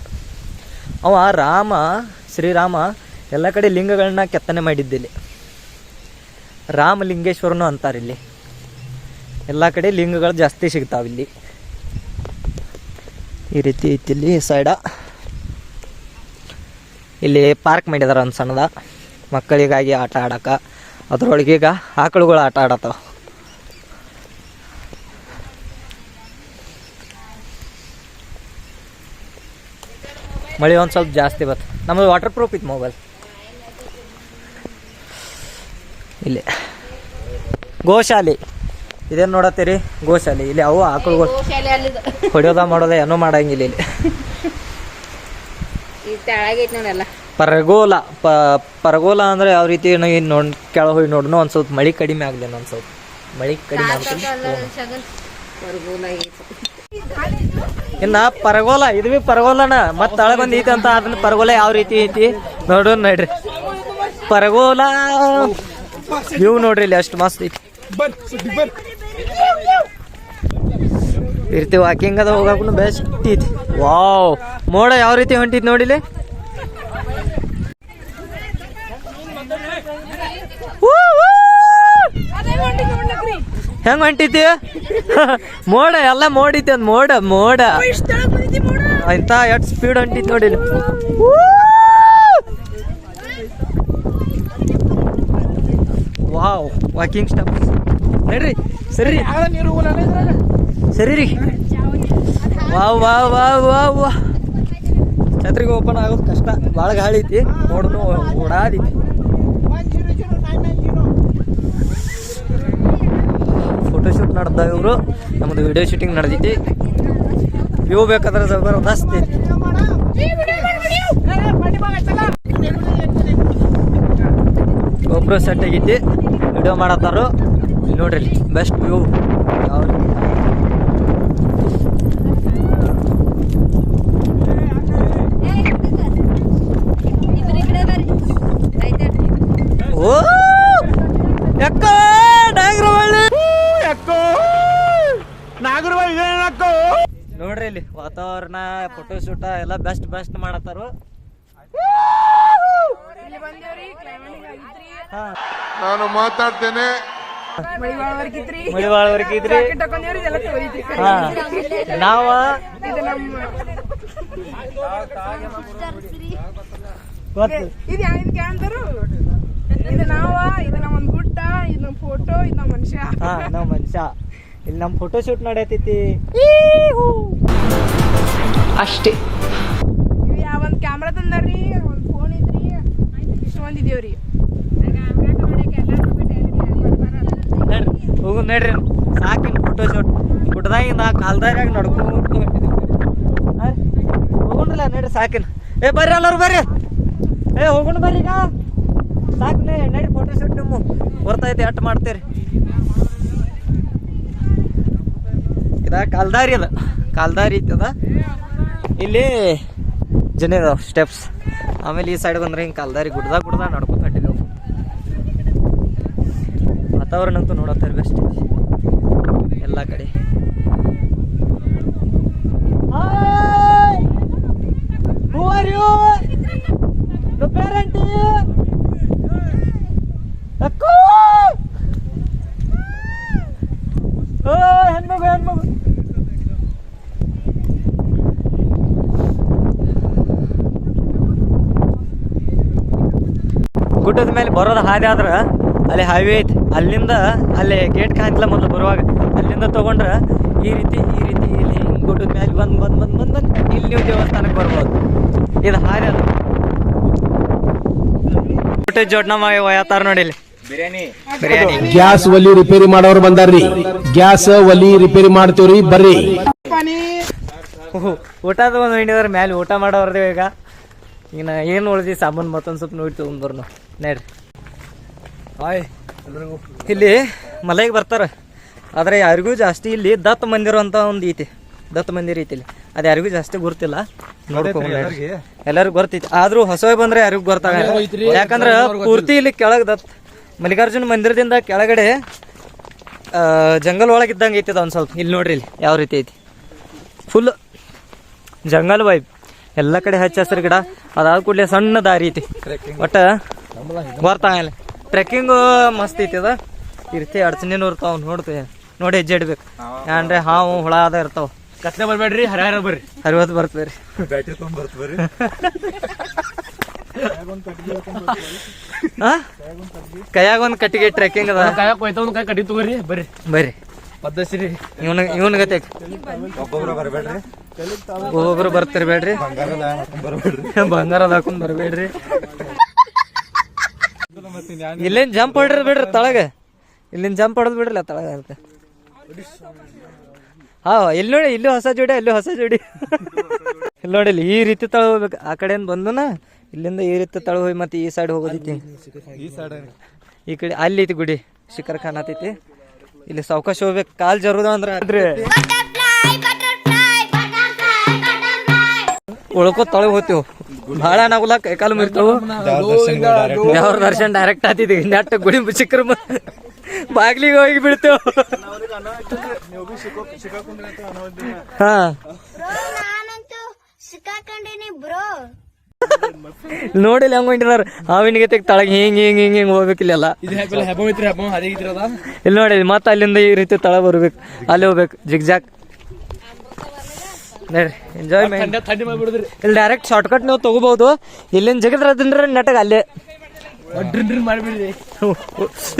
ಅವ ರಾಮ, ಶ್ರೀರಾಮ ಎಲ್ಲ ಕಡೆ ಲಿಂಗಗಳನ್ನ ಕೆತ್ತನೆ ಮಾಡಿದ್ದಿಲ್ಲಿ ರಾಮಲಿಂಗೇಶ್ವರನು ಅಂತಾರೆ ಇಲ್ಲಿ. ಎಲ್ಲ ಕಡೆ ಲಿಂಗಗಳು ಜಾಸ್ತಿ ಸಿಗ್ತಾವ ಇಲ್ಲಿ. ಈ ರೀತಿ ಐತಿ ಇಲ್ಲಿ ಸೈಡ ಇಲ್ಲಿ ಪಾರ್ಕ್ ಮಾಡಿದಾರ ಒಂದು ಸಣ್ಣದ. ಮಕ್ಕಳಿಗಾಗಿ ಆಟ ಆಡಕ. ಅದ್ರೊಳಗೀಗ ಆಕಳುಗಳು ಆಟ ಆಡತ್ತಾವ ಮಳೆ ಒಂದು ಸ್ವಲ್ಪ ಜಾಸ್ತಿ ಬತ್ತು ನಮ್ಮದು ವಾಟರ್ ಪ್ರೂಫ್ ಇತ್ತು ಮೊಬೈಲ್ ಇಲ್ಲಿ. ಗೋಶಾಲೆ. ಇದೇನು ನೋಡತ್ತೀರಿ? ಗೋಶಾಲೆ. ಇಲ್ಲಿ ಅವು ಆಕಳುಗಳು ಹೊಡಿಯೋದ ಮಾಡೋದ ಏನೂ ಮಾಡಂಗಿಲ್ಲ ಇಲ್ಲಿ. ಪರಗೋಲ. ಪ ಪರಗೋಲ ಅಂದ್ರೆ ಯಾವ ರೀತಿ ನೋಡಿ ಕೆಳ ಹೋಗಿ ನೋಡ್ನು ಒಂದು ಸ್ವಲ್ಪ ಮಳೆ ಕಡಿಮೆ ಆಗಲಿ ಒಂದು ಸ್ವಲ್ಪ. ಮಳೆ ಕಡಿಮೆ ಆಗ್ತದೆ ಇನ್ನ ಪರಗೋಲ, ಇದು ಬಿ ಪರಗೋಲನ. ತಳ ಬಂದ ಐತಿ ಅಂತ ಅದನ್ನ ಪರಗೋಲ ಯಾವ ರೀತಿ ಐತಿ? ನೋಡು ನೋಡ್ರಿ. ಪರಗೋಲ. ನೀವು ನೋಡ್ರಿ ಇಲ್ಲಿ ಅಷ್ಟು ಮಸ್ತ್ ಐತಿ. ಇರ್ತಿ ವಾಕಿಂಗ್ ಅದ ಹೋಗಕ್ಕೂ ಬೆಸ್ಟ್ ಐತಿ. ವಾವ್ ಮೋಡ ಯಾವ ರೀತಿ ಹೊಂಟಿದ್ ನೋಡಿಲಿ ಹೆಂಗ್ ಹೊಂಟಿತಿ ಮೋಡ ಎಲ್ಲ ಮೋಡಿತಿ ಮೋಡ ಮೋಡ. ಮೋಡ? ಇಂತ ಎಟ್ ಸ್ಪೀಡ್ ಹೊಂಟಿತ್ ನೋಡಿ. ವಾವ್ ವಾಕಿಂಗ್ ಸ್ಟಾಪ್ ನಡ್ರಿ ಸರಿ ಸರಿ ರೀ. ವಾವ್ ವಾವ್ ವಾವ್ ವಾವ್ ವಾ ಛತ್ರಿಗೆ ಓಪನ್ ಆಗೋದು ಕಷ್ಟ. ಭಾಳ ಗಾಳಿ ಐತಿ. ನೋಡನು ಓಡಾದೈತಿ ನಡೆದ ಇವರು. ನಮ್ಮದು ವಿಡಿಯೋ ಶೂಟಿಂಗ್ ನಡೆದೈತಿ ವ್ಯೂ ಬೇಕಾದ್ರೆ ಜಬರ್ದಸ್ತ್ ಇತ್ತು. ಒಬ್ರು ಸೆಟ್ ಆಗೈತಿ ವಿಡಿಯೋ ಮಾಡತ್ತಾರು. ನೋಡ್ರಿ ಬೆಸ್ಟ್ ವ್ಯೂ ಯಾವ ಓ ಯಾಕ ನಾಗರವಳ್ಳಿ ನೋಡ್ರಿ ಇಲ್ಲಿ ವಾತಾವರಣ ಫೋಟೋಶೂಟ ಎಲ್ಲ ಬೆಸ್ಟ್ ಬೆಸ್ಟ್ ಮಾಡತ್ತಾರು. ಹಾ. ನಾನು ಮಾತಾಡ್ತೇನೆ. ನಾವ ಇದು ಯಾವ್ದು ಕ್ಯಾಂದರು ಇದು ನಾವ ಇದು ನಮ್ಮ ಗುಡ್ಡ ಇದು ನಮ್ಮ ಫೋಟೋ ಇದು ನಮ್ಮ ಮನುಷ್ಯ. ಹಾ ನಾವ್ ಮನುಷ್ಯ. ಇಲ್ಲಿ ನಮ್ ಫೋಟೋ ಶೂಟ್ ನಡೆಯತೈತಿ. ಅಷ್ಟೇ. ಇವು ಯಾವ ಒಂದು ಕ್ಯಾಮ್ರಾ ತಂದಾರ್ರಿ? ಒಂದು ಫೋನ್ ಐತ್ರಿ. ಇಷ್ಟು ಮಂದಿ ಇದೇವ್ರಿ ನಡ್ರಿ ಹೋಗು ನಡ್ರಿ ಸಾಕಿನ್ ಫೋಟೋ ಶೂಟ್ ಗುಡ್ದಾಗಿಂದ ಕಾಲ್ದಾಗ ನಡ್ಕೊಂಡು ಹೋಗುಣ್ರಲ್ಲ ನಡ್ರಿ ಸಾಕಿನ್. ಏ ಬರ್ರಿ ಎಲ್ಲರೂ ಬರ್ರಿ. ಏ ಹೋಗೋಣ ಬರ್ರಿ ಈಗ. ಸಾಕು ನಡ್ರಿ ಫೋಟೋ ಶೂಟ್ ನಿಮ್ಮ. ಬರ್ತೈತಿ ಅಟ್ ಮಾಡ್ತೀರಿ. ಇದ ಕಾಲ್ದಾರಿ ಅದ. ಕಾಲ್ದಾರಿ ಇತ್ತದ ಇಲ್ಲಿ ಜನ ಸ್ಟೆಪ್ಸ್ ಆಮೇಲೆ ಈ ಸೈಡ್ ಬಂದ್ರೆ ಹಿಂಗೆ ಕಾಲ್ದಾರಿ ಗುಡ್ದಾಗ ಗುಡ್ದ ನಡ್ಕೊತ ಹೊಂಟಿದ್ದೆವು ವಾತಾವರಣ ಅಂತೂ ನೋಡತ್ತಾರೆ ಬೆಸ್ಟ್ ಎಲ್ಲ ಕಡೆ. ಗುಡ್ಡದ ಮೇಲೆ ಬರೋದು ಹಾದಿ ಆದ್ರೆ ಅಲ್ಲಿ ಹೈವೇ ಐತಿ. ಅಲ್ಲಿಂದ ಅಲ್ಲಿ ಗೇಟ್ ಕಾಯ್ತಿಲ್ಲ ಮೊದಲು ಬರುವಾಗ. ಅಲ್ಲಿಂದ ತಗೊಂಡ್ರೆ ಈ ರೀತಿ ಈ ರೀತಿ ಇಲ್ಲಿ ಹಿಂಗೆ ಗುಡ್ಡದ ಮೇಲೆ ಬಂದು ಬಂದು ಬಂದು ಬಂದು ಬಂದು ಇಲ್ಲಿ ನೀವು ದೇವಸ್ಥಾನಕ್ಕೆ ಬರ್ಬೋದು. ಇದು ಹಾದಿ ಅದು. ಗುಡ್ಡ ಜೋಡ್ನ ಮಾಡಿ ಒಯ್ಯತ್ತಾರ ನೋಡಿ ಇಲ್ಲಿ. ಬಿರಿಯಾನಿ. ಬಿರಿಯಾನಿ. ಗ್ಯಾಸ್ ಒಲಿ ರಿಪೇರಿ ಮಾಡೋರು ಬಂದಾರ್ರಿ. ಗ್ಯಾಸ್ ಒಲಿ ರಿಪೇರಿ ಮಾಡ್ತೀವ್ರಿ ಬರ್ರಿ. ಓಹ್, ಊಟದ ಒಂದು ಮೇಲೆ ಮ್ಯಾಲೆ ಊಟ ಮಾಡೋರ್ದೇವ ಈಗ. ಇನ್ನು ಏನು ಉಳ್ದಿ ಸಾಮಾನು ಮತ್ತೊಂದು ಸ್ವಲ್ಪ ನೋಡಿ ತಗೊಂಡ್ ನಾವು ನಡ್ರಿ. ಹಾಯ್ ಇಲ್ಲಿ ಮಲೆಗೆ ಬರ್ತಾರೆ. ಆದರೆ ಯಾರಿಗೂ ಜಾಸ್ತಿ ಇಲ್ಲಿ ದತ್ತ ಮಂದಿರ ಅಂತ ಒಂದು ಐತಿ. ದತ್ತ ಮಂದಿರ ಐತಿ ಇಲ್ಲಿ. ಅದು ಯಾರಿಗೂ ಜಾಸ್ತಿ ಗುರ್ತಿಲ್ಲ ನೋಡ್ಕೊಂಡು ಎಲ್ಲರಿಗೂ. ಗೊತ್ತೈತಿ. ಆದ್ರೂ ಹೊಸ ಬಂದ್ರೆ ಯಾರಿಗೂ ಗೊತ್ತಾಗಲ್ಲ. ಯಾಕಂದ್ರೆ ಪೂರ್ತಿ ಇಲ್ಲಿ ಕೆಳಗೆ ದತ್ ಮಲ್ಲಿಕಾರ್ಜುನ ಮಂದಿರದಿಂದ ಕೆಳಗಡೆ ಜಂಗಲ್ ಒಳಗೆ ಇದ್ದಂಗೆ ಐತಿ ಒಂದು ಸ್ವಲ್ಪ. ಇಲ್ಲಿ ನೋಡ್ರಿ ಇಲ್ಲಿ ಯಾವ ರೀತಿ ಐತಿ. ಫುಲ್ ಜಂಗಲ್ ವೈಬ್ ಎಲ್ಲ ಕಡೆ ಹಚ್ಚ ಹಸಿರು ಗಿಡ. ಅದಾದ ಕೂಡಲೇ ಸಣ್ಣ ದಾರಿ ಐತಿ. ಒಟ್ಟ ಗೊತ್ತಾಗಲ್ಲ ಟ್ರೆಕ್ಕಿಂಗು ಮಸ್ತ್ ಐತಿ ಅದ. ಇರ್ತಿ ಅಡ್ಚಣೆನೂ ಇರ್ತಾವ ನೋಡ್ತೀವಿ ನೋಡಿ ಹೆಜ್ಜೆ ಇಡ್ಬೇಕು. ಅಂದ್ರೆ ಹಾವು ಹುಳ ಅದ ಇರ್ತಾವ. ಕತ್ಲೆ ಬರ್ಬೇಡ್ರಿ ಹರಿಹರ ಬರ್ರಿ. ಅರವತ್ತು ಬರ್ತದ್ರಿ ಆ? ಕೈಯಾಗ ಒಂದು ಕಟ್ಟಿಗೆ ಟ್ರೆಕ್ಕಿಂಗ್ ಅದ. ಕೈಯಾಗ ಒಂದ್ ಕೈ ಕಟ್ಟಿ ತಗೋರಿ. ಬರ್ರಿ. ಬರ್ರಿ. ಪದ್ದಸಿರಿ ಇವನ ಇವನ್ ಗತೆ ಒಬ್ಬೊಬ್ರು ಬರ್ತಿರ್ಬೇಡ್ರಿ. ಬಂಗಾರದ ಹಾಕೊಂಡ್ ಬರ್ಬೇಡ್ರಿ. ಇಲ್ಲಿಂದ ಜಂಪ್ ಹೊಡ್ರಿ ಬಿಡ್ರಿ ತಳಗ. ಇಲ್ಲಿಂದ ಜಂಪ್ ಹೊಡೆದ್ ಬಿಡ್ರಲ್ಲ ತಳಗ ಅಂತ ಹಾ ಇಲ್ಲಿ ನೋಡಿ ಇಲ್ಲಿ ಹೊಸ ಜೋಡಿ ಅಲ್ಲಿ ಹೊಸ ಜೋಡಿ. ಇಲ್ಲಿ ನೋಡಿ ಇಲ್ಲಿ ಈ ರೀತಿ ತಳ ಹೋಗ್ಬೇಕು. ಆ ಕಡೆಯಿಂದ ಬಂದನ ಇಲ್ಲಿಂದ ಈ ರೀತಿ ತಳ ಹೋಗಿ ಮತ್ತೆ ಈ ಸೈಡ್ ಹೋಗೋದೈತಿ. ಈ ಕಡೆ ಅಲ್ಲಿ ಐತಿ ಗುಡಿ ಶಿಖರ್ ಖಾನ್ ಆತೈತಿ ಇಲ್ಲಿ ಸಾವಕಾಶ ಹೋಗ್ಬೇಕು. ಕಾಲ್ ಜರುದ ಅಂದ್ರೆ ಉಳ್ಕೋತ ತೊಳಗ್ ಹೋಗ್ತೀವಿ. ಭಾಳ ನಾವೆಲ್ಲ ಕೈಕಾಲು ಮುರಿತಾವು. ದೇವ್ರ ದರ್ಶನ ಡೈರೆಕ್ಟ್ ಆತಿದ್ವಿ. ನೆಟ್ ಗುಡಿ ಸಿಕ್ಕ್ರ ಬಾಗ್ಲಿಗೆ ಹೋಗಿ ಬೀಳ್ತೇವ್ ಹಾ. ನೋಡಿಲ್ಲ ಹೆಂಗ್ ಹೊಂಟಿದಾರ? ಹಾವಿನಿಗೆ ತೆಗ್ ತಳಗ್ ಹಿಂಗ್ ಹಿಂಗ್ ಹಿಂಗ್ ಹಿಂಗ್ ಹೋಗ್ಬೇಕಿಲ್ಲ ಇಲ್ಲಿ ನೋಡಿ ಮತ್ತೆ ಅಲ್ಲಿಂದ ಈ ರೀತಿ ತಳ ಬರ್ಬೇಕು. ಅಲ್ಲಿ ಹೋಗ್ಬೇಕು. ಜಿಗ್ ಜಾಕ್ ಎಂಜಾಯ್ಮೆಂಟ್ ಇಲ್ಲಿ ಡೈರೆಕ್ಟ್ ಶಾರ್ಟ್ಕಟ್ ನಾವು ತಗೋಬಹುದು. ಇಲ್ಲಿಂದ ಜಗದ್ರ ಅದ್ರ ನೆಟಗ ಅಲ್ಲೇ.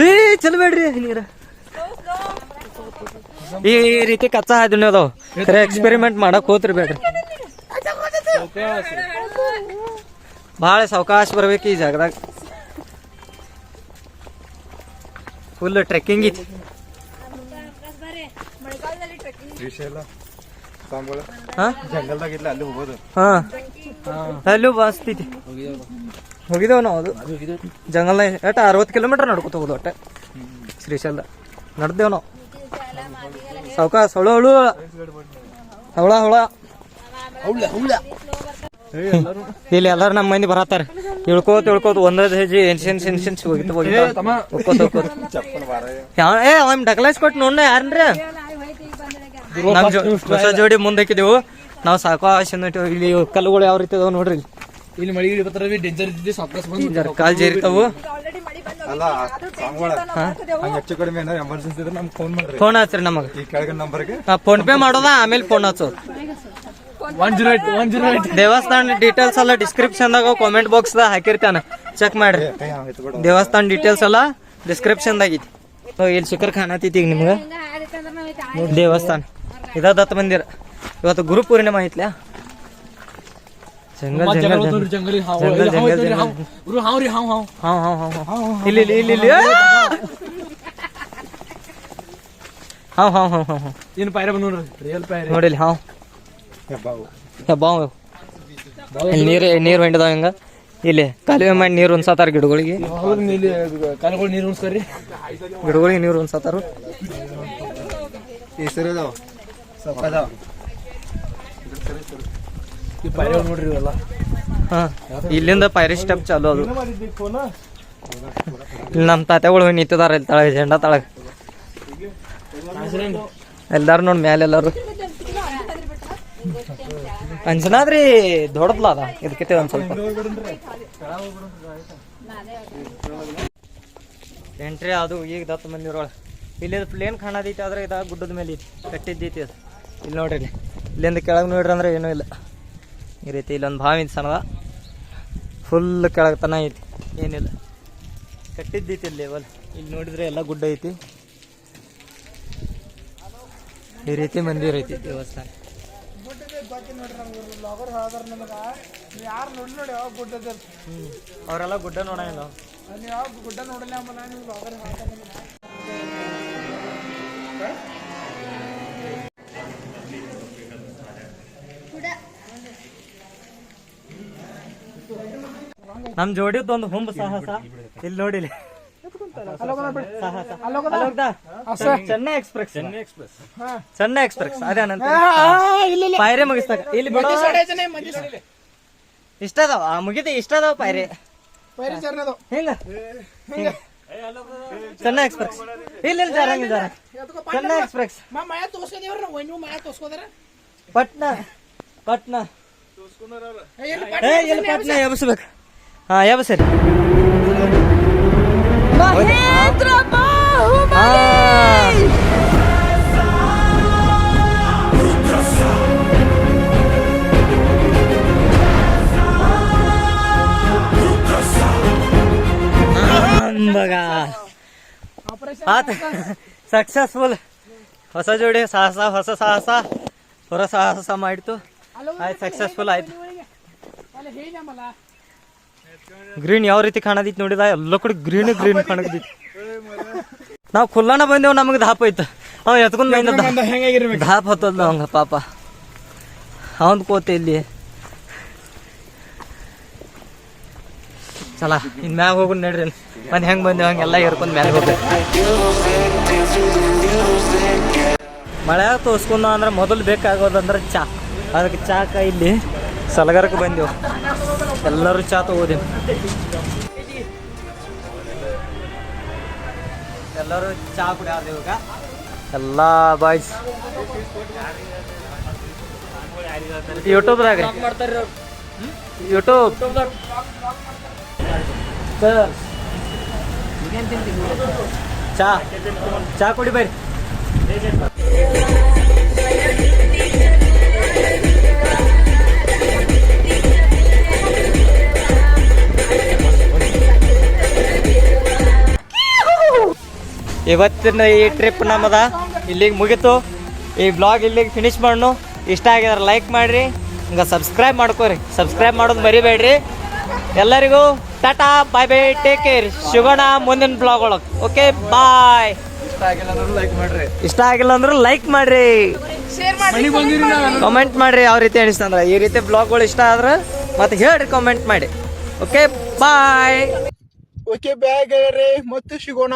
ಏ ಚಲಬೇಡ್ರಿ ನೀರ. ಈ ರೀತಿ ಕಚ್ಚಾ ಹಾದಿನ ಅದಾವ ಖರೆ ಎಕ್ಸ್ಪೆರಿಮೆಂಟ್ ಮಾಡಕ್ ಹೋತ್ರಿ ಬೇಡ್ರಿ. ಭಾಳ ಸಾವಕಾಶ ಬರ್ಬೇಕು ಈ ಜಾಗದಾಗ. ಫುಲ್ ಟ್ರೆಕ್ಕಿಂಗ್ ಐತಿ. ಹಾ? ಹಾಂ. ಅಲ್ಲೂ ಮಸ್ತ್ ಐತಿ ಹೋಗಿದ್ದೇವ್ ನಾವು ಅದು. ಜಂಗಲ್ ಎಟ್ಟ ಅರವತ್ತು ಕಿಲೋಮೀಟರ್ ನಡ್ಕೊತ ಹೋಗೋದು ಒಟ್ಟೆ. ಶ್ರೀಶೈಲ್ದ. ನಡ್ದೇವ್ ನಾವು. ಸೌಕಾ ಸೊಳ ಹುಳು ಹವಳ ಹುಳ ಇಲ್ಲಿ ಎಲ್ಲಾರು ನಮ್ಮ ಮಂದಿ ಬರತ್ತಾರೆ. ಇಳ್ಕೋತ ಇಳ್ಕೋತ ಒಂದೊಂದು ಹೆಜ್ಜೆ ಎನ್ಸೆನ್ಸ್ ಎನ್ಸೆನ್ಸ್ ಹೋಗಿತ್ತು ಹೋಗಿತ್ತು. ಹೋಗ್ಕೋತ ಹೋಗ್ಕೋತ. ಯಾವ ಏ ಅವ್ನ ಡಕಲೈಸ್ ಕೊಟ್ಟು ನೋಡ ಯಾರನ್ರಿ? ನಮ್ ಜೋ- ಹೊಸ ಜೋಡಿ ಮುಂದೆ ಹಾಕಿದೆವು ನಾವು ಸಾಕಾಶ ಇಲ್ಲಿ ಕಲ್ಲುಗಳು ಯಾವ ರೀತಿ ಅದಾವ ನೋಡ್ರಿ. ಇಲ್ಲಿ. ಮಳಿ ಬರ್ತಾರ ಡೇಂಜರ್ ಇದ್ದಿದ್ದು ಸಾಕಸ್ ಬಂದು ಜರ ಕಾಲ್ ಜೇರಿತಾವು ಹೆಚ್ಚು ಕಡಿಮೆ ಏನಾರ ಎಮರ್ಜೆನ್ಸಿ ಇದ್ರೆ ನಮ್ಗೆ ಫೋನ್ ಮಾಡ್ರಿ. ಫೋನ್ ಹಚ್ರಿ ನಮಗೆ. ಈ ಕೆಳಗಿನ ನಂಬರ್ಗೆ ಫೋನ್ ಪೇ ಮಾಡೋದ? ಆಮೇಲೆ ಫೋನ್ ಹಚ್ಚೋದು one zero eight one zero eight ದೇವಸ್ಥಾನ ಡೀಟೇಲ್ಸ್ ಎಲ್ಲ ಡಿಸ್ಕ್ರಿಪ್ಷನ್ ದಾಗ ಕಾಮೆಂಟ್ ಬಾಕ್ಸ್ ದಾಗ ಹಾಕಿರ್ತಾನ. ಚೆಕ್ ಮಾಡ್ರಿ. ದೇವಸ್ಥಾನ ಡೀಟೇಲ್ಸ್ ಎಲ್ಲ ಡಿಸ್ಕ್ರಿಪ್ಷನ್ ದಾಗ ಐತಿ ಇಲ್ಲಿ ಶಿಖರ್ ಕಾಣತೈತಿ ಈಗ ನಿಮ್ಗೆ. ದೇವಸ್ಥಾನ. ಇದ ದತ್ತ ಮಂದಿರ ಇವತ್ತು Guru Purnima ಐತ್ಲ? Jungle jungle jungle. ಜಂಗಲಿ ಹಾವು ಜಂಗಲ್ ಜಂಗಲ್ ಜಂಗಲ್. ಗುರು ಹಾವ್ ರೀ ಹಾವ್ ಹಾವ್. ಹಾವ್ ಹಾವ್ ಹಾವ್. ಹಾವ್ ಇಲ್ಲಿ ಇಲ್ಲಿ ಇಲ್ಲಿ ಹಾವ್ ಹಾವ್. ಹಾವ್ ಹಾವ್ ಏನು ಪೈರ ಬಂದು ನೋಡ್ರಿ. ರಿಯಲ್ ನೋಡಿಲಿ ಹಾವ್. ಹೆಬ್ಬಾವ್. ಇಲ್ಲಿ ನೀರು ನೀರು ಹಿಂಗ. ಇಲ್ಲಿ ಕಾಲುವೆ ಮಾಡಿ ನೀರು ಉಣ್ಸತಾರ ಗಿಡಗಳಿಗೆ. ಗಿಡಗಳಿಗೆ ನೀರು ಉಣ್ಸತಾರ. ಹೆಸರು ನೋಡ್ರಿ ಇವೆಲ್ಲ ಹಾಂ, ಇಲ್ಲಿಂದ ಪೈರಿ ಸ್ಟೆಪ್ ಚಾಲು ಅದು. ಇಲ್ಲಿ ನಮ್ಮ ತಾತೆಗಳು ನಿಂತಿದಾರ, ಇಲ್ಲಿ ತಳಗ, ಜೆಂಡಾ ತಳಗ. ಎಲ್ಲಾರು ನೋಡಿ ಮ್ಯಾಲೆ ಎಲ್ಲಾರು. ಅಂಜನಾದ್ರಿ ದೊಡ್ಡದ್ಲ ಅದ ಇದಕ್ಕೆ ಒಂದ್ ಸ್ವಲ್ಪ. ಎಂಟ್ರಿ ಅದು, ಈಗ ದತ್ತು ಮಂದಿರೊಳಗೆ. ಇಲ್ಲಿ ಪ್ಲೇನ್ ಕಾಣದೈತಿ, ಆದ್ರೆ ಇದ ಗುಡ್ಡದ ಮೇಲೆ ಕಟ್ಟಿದ್ದೈತಿ ಅದು. ಇಲ್ಲಿ ನೋಡ್ರಿ ಇಲ್ಲಿ. ಇಲ್ಲಿಂದ ಕೆಳಗೆ ನೋಡ್ರಿ ಅಂದ್ರೆ ಏನೂ ಇಲ್ಲ. ಈ ರೀತಿ ಇಲ್ಲೊಂದು ಬಾವಿ ಐತಿ ಸಣ್ಣದ. ಫುಲ್ ಕೆಳಗೆ ತನ ಐತಿ. ಏನಿಲ್ಲ. ಕಟ್ಟಿದ್ದೈತಿ ಇಲ್ಲಿ ಲೆವೆಲ್ ಇಲ್ಲಿ ನೋಡಿದ್ರೆ ಎಲ್ಲ ಗುಡ್ಡ ಐತಿ. ಈ ರೀತಿ ಮಂದಿರ ಐತಿ ದೇವಸ್ಥಾನ. ಅವರೆಲ್ಲ ಗುಡ್ಡ ನೋಡ ಗುಡ್ಡ ನೋಡಲ್ಲ ನಮ್ ಜೋಡಿ ಒಂದು ಹುಂಬ ಸಾಹಸ. ಇಲ್ಲಿ ನೋಡಿಲಿ? ಚೆನ್ನೈ ಎಕ್ಸ್ಪ್ರೆಸ್. ಚೆನ್ನೈ ಎಕ್ಸ್ಪ್ರೆಸ್. ಅದೇ ಪಾಯರೆ ಮುಗಿಸ್ತಾಕ ಇಲ್ಲಿ ಇಷ್ಟ ಅದಾವ? ಆ ಮುಗಿತಿ ಇಷ್ಟ ಅದಾವ ಪಾಯರೆ ಹಿಂಗ? ಚೆನ್ನೈ ಎಕ್ಸ್ಪ್ರೆಸ್. ಇಲ್ಲ ಇಲ್ಲ ಜಾರಂಗ ಜಾರ ಚೆನ್ನೈ ಎಕ್ಸ್ಪ್ರೆಸ್. ಪಟ್ನಾ? ಪಟ್ನಾ? ಏ ಇಲ್ಲಿ ಪಟ್ನಾ ಎಬ್ಸ್ಬೇಕು. ಹಾ ಎಬ್ಸರಿ ಹಾ ಅಂಬಗ ಆತ ಸಕ್ಸಸ್ಫುಲ್ ಹೊಸ ಜೋಡಿ ಸಾಹಸ ಹೊಸ ಸಾಹಸ ಹೊರ ಸಾಹಸ ಮಾಡಿತು ಆಯ್ತು ಸಕ್ಸಸ್ಫುಲ್ ಆಯ್ತು ಅಲ್ಲಿ ಹೇಳಮ್ಮಲ್ಲ ಗ್ರೀನ್ ಯಾವ ರೀತಿ ಕಾಣದಿತ್ತು ನೋಡಿದ ಎಲ್ಲ ಕಡೆ ಗ್ರೀನ್ ಗ್ರೀನ್ ಕಾಣದಿತ್ತು. ನಾವು ಖುಲ್ಲಾನ ಬಂದೇವ್ ನಮಗೆ ಧಾಪ್ ಐತ ಅವ ಎತ್ಕೊಂಡ್ ಬಂದ ಧಾಪ್ ಹತ್ತದ ಅವಂಗ ಪಾಪ. ಅವಂದ್ ಕೋತೆ ಇಲ್ಲಿ. ಚಲ ಇನ್ ಮ್ಯಾಗ ಹೋಗು ನಡ್ರಿ. ಮತ್ತೆ ಹೆಂಗ್ ಬಂದೇವ್ ಹಂಗೆಲ್ಲ ಎರ್ಕೊಂಡ್ ಮ್ಯಾಗ ಹೋಗ ಮಳೆ ತೋರ್ಸ್ಕೊಂಡ ಅಂದ್ರೆ ಮೊದಲು ಬೇಕಾಗೋದಂದ್ರೆ ಚಾ. ಅದಕ್ಕೆ ಚಾಕ ಇಲ್ಲಿ ಸಲಗರಕ್ಕೆ ಬಂದೆವು. ಎಲ್ಲರೂ ಚಾ ತಗೋದೇವು ಎಲ್ಲರೂ ಚಾ ಕುಡಿಯಾರ್ದೇವು ಇವಾಗ. ಎಲ್ಲ ಬಾಯ್ಸ್ ಯೂಟ್ಯೂಬ್ದಾಗ ಯೂಟ್ಯೂಬ್ ಸರ್ ಚಾ. ಚಾ ಕುಡಿ ಬರ್ರಿ ಇವತ್ತಿನ ಈ ಟ್ರಿಪ್ ನಮ್ಮದ ಇಲ್ಲಿಗೆ ಮುಗೀತು. ಈ ಬ್ಲಾಗ್ ಇಲ್ಲಿಗೆ ಫಿನಿಶ್ ಮಾಡೋಣ. ಇಷ್ಟ ಆಗಿದ್ರೆ ಲೈಕ್ ಮಾಡಿರಿ ಹಿಂಗೆ ಸಬ್ಸ್ಕ್ರೈಬ್ ಮಾಡ್ಕೋರಿ. ಸಬ್ಸ್ಕ್ರೈಬ್ ಮಾಡೋದು ಮರಿಬೇಡ್ರಿ. ಎಲ್ಲರಿಗೂ tata bye bye take care ಸಿಗೋಣ ಮುಂದಿನ ಬ್ಲಾಗ್ ಒಳಗೆ. ಓಕೆ ಬಾಯ್ ಇಷ್ಟ ಆಗಿಲ್ಲ ಅಂದ್ರೆ ಲೈಕ್ ಮಾಡ್ರಿ. ಶೇರ್ ಮಾಡಿ ಕಾಮೆಂಟ್ ಮಾಡ್ರಿ. ಯಾವ ರೀತಿ ಅನಿಸ್ತಂದ್ರೆ ಈ ರೀತಿ ಬ್ಲಾಗ್ಗಳು ಇಷ್ಟ ಆದ್ರೆ ಮತ್ತೆ ಹೇಳ್ರಿ ಕಾಮೆಂಟ್ ಮಾಡಿ. ಓಕೆ ಬಾಯ್ ಓಕೆ ಬ್ಯಾಗ್ ಮತ್ತೆ ಸಿಗೋಣ